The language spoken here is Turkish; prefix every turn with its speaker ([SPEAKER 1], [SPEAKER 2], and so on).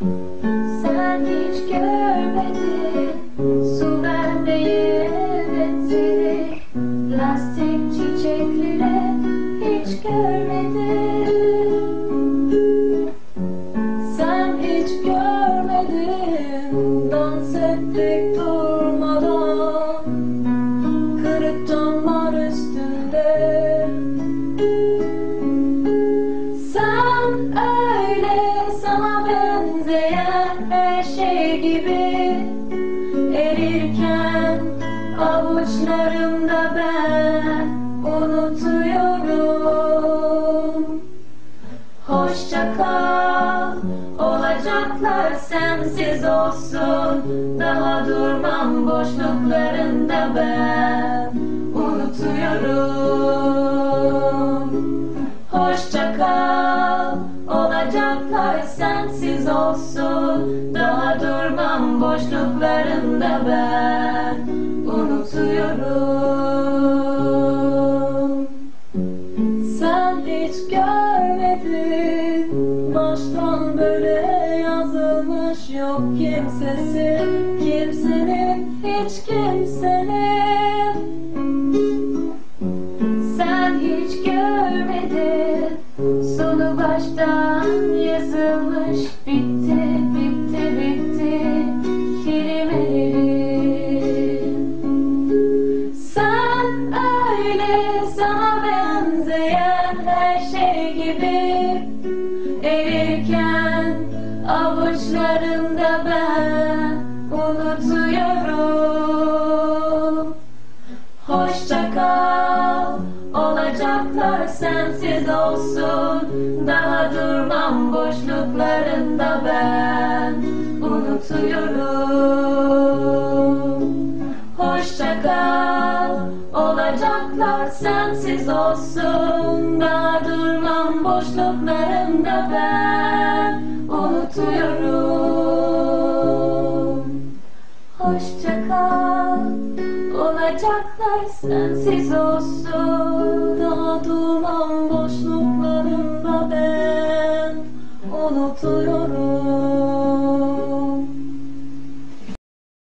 [SPEAKER 1] Sen hiç görmedin. Su vermeyi öğretini Plastik çiçeklere hiç görmedin. Sen hiç görmedin. Dans ettik durmadan gibi Erirken avuçlarımda ben unutuyorum. Hoşça kal olacaklar sensiz olsun. Daha durmam boşluklarında ben unutuyorum. Hoşça kal olacaklar sensiz olsun. Daha durmam boşluklarında ben unutuyorum. Sen hiç görmedin Baştan böyle yazılmış yok kimsesi Kimsenin hiç kimsenin sen hiç görmedin Sonu baştan yazılmış Bitti, her şey gibi. Erirken avuçlarımda ben unutuyorum. Hoşça kal olacaklar sensiz olsun. Daha durmam boşluklarında ben unutuyorum. Hoşça kal sensiz olsun Daha durmam boşluklarında ben. Unutuyorum. Hoşça kal. Olacaklar sensiz olsun Daha durmam boşluklarında ben. Unutuyorum